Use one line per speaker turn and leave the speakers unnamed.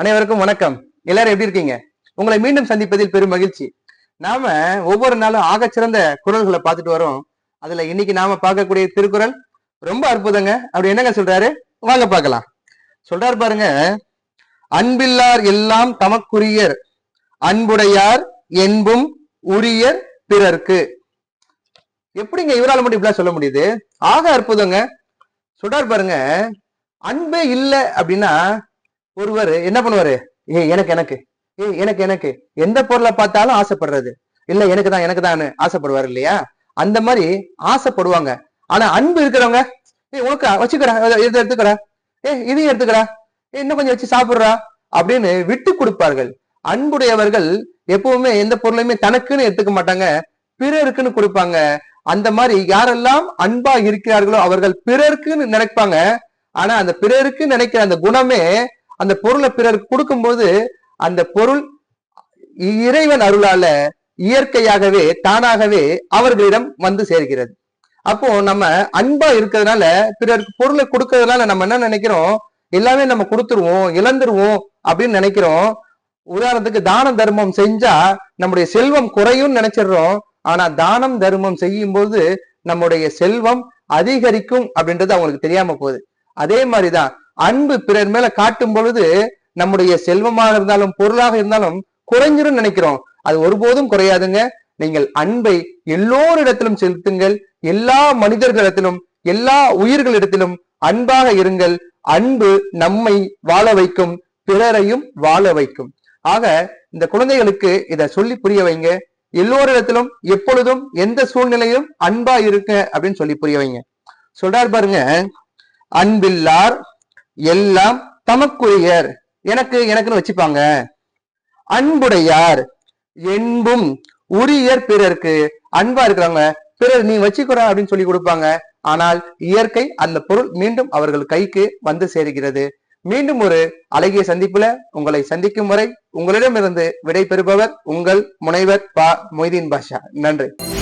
அனைவருக்கும் வணக்கம். எல்லாரும் எப்படி இருக்கீங்க? உங்களை மீண்டும் சந்திப்பதில் பெரும் மகிழ்ச்சி. நாம ஒவ்வொரு நாளும் ஆகச்சிறந்த குரல்களை பார்த்துட்டு வரோம். அதுல இன்னைக்கு நாம பார்க்கக்கூடிய திருக்குறள் ரொம்ப அற்புதங்க. அப்படி என்னங்க சொல்றாரு? வாங்க பார்க்கலாம். சொல்றாரு பாருங்க. அன்பில்லார் எல்லாம் தமக்குரியர் அன்புடையார் என்பும் உரியர் பிறர்க்கு. எப்படிங்க இவரால் மட்டும் இப்படிலாம் சொல்ல முடியுது? ஆக அற்புதங்க. சொல்றாரு பாருங்க. அன்பே இல்லை அப்படின்னா ஒருவர் என்ன பண்ணுவாரு? ஏ எனக்கு எனக்கு. ஏ எனக்கு எனக்கு. எந்த பொருளை பார்த்தாலும் ஆசைப்படுறது. இல்ல எனக்கு தான் எனக்கு தான் ஆசைப்படுவாரு இல்லையா? அந்த மாதிரி ஆசைப்படுவாங்க. ஆனா அன்பு இருக்கிறவங்க ஏ உனக்கு வச்சுக்கிறா இதை எடுத்துக்கிறா ஏ இதையும் எடுத்துக்கிறா ஏ இன்னும் கொஞ்சம் வச்சு சாப்பிடுறா. அப்படின்னு விட்டு கொடுப்பார்கள். அன்புடையவர்கள் எப்பவுமே எந்த பொருளையுமே தனக்குன்னு எடுத்துக்க மாட்டாங்க. பிறருக்குன்னு கொடுப்பாங்க. அந்த மாதிரி யாரெல்லாம் அன்பா இருக்கிறார்களோ அவர்கள் பிறருக்குன்னு நினைப்பாங்க. ஆனா அந்த பிறருக்கு நினைக்கிற அந்த குணமே அந்த பொருளை பிறருக்கு கொடுக்கும்போது அந்த பொருள் இறைவன் அருளால இயற்கையாகவே தானாகவே அவர்களிடம் வந்து சேர்கிறது. அப்போ நம்ம அன்பா இருக்கிறதுனால பிறருக்கு பொருளை கொடுக்கறதுனால நம்ம என்ன நினைக்கிறோம்? எல்லாமே நம்ம கொடுத்துருவோம் இழந்துருவோம் அப்படின்னு நினைக்கிறோம். உதாரணத்துக்கு தான தர்மம் செஞ்சா நம்முடைய செல்வம் குறையும் நினைச்சிடுறோம். ஆனா தானம் தர்மம் செய்யும் போது நம்முடைய செல்வம் அதிகரிக்கும் அப்படின்றது அவங்களுக்கு தெரியாம போகுது. அதே மாதிரிதான் அன்பு பிறர் மேல காட்டும் பொழுது நம்முடைய செல்வமாக இருந்தாலும் பொருளாக இருந்தாலும் குறைஞ்சிரும் நினைக்கிறோம். அது ஒருபோதும் குறையாதுங்க. நீங்கள் அன்பை எல்லோரிடத்திலும் செலுத்துங்கள். எல்லா மனிதர்களிடத்திலும் எல்லா உயிர்களிடத்திலும் அன்பாக இருங்கள். அன்பு நம்மை வாழ வைக்கும் பிறரையும் வாழ வைக்கும். ஆக இந்த குழந்தைகளுக்கு இத சொல்லி புரிய வைங்க. எல்லோரிடத்திலும் எப்பொழுதும் எந்த சூழ்நிலையும் அன்பா இருக்க அப்படின்னு சொல்லி புரிய வைங்க. சொல்றார் பாருங்க. அன்பில்லார் எல்லாம் தமக்குரியர். எனக்கு எனக்குன்னு வச்சுப்பாங்க. அன்புடையார். என்பும் உரியர் பிறருக்கு அன்பா இருக்கிறவங்க பிறர் நீ வச்சுக்கிற அப்படின்னு சொல்லி கொடுப்பாங்க. ஆனால் இயற்கை அந்த பொருள் மீண்டும் அவர்கள் கைக்கு வந்து சேர்கிறது. மீண்டும் ஒரு அழகிய சந்திப்புல உங்களை சந்திக்கும் வரை உங்களிடமிருந்து விடை பெறுபவர் உங்கள் முனைவர் பா மொய்தீன் பாஷா. நன்றி.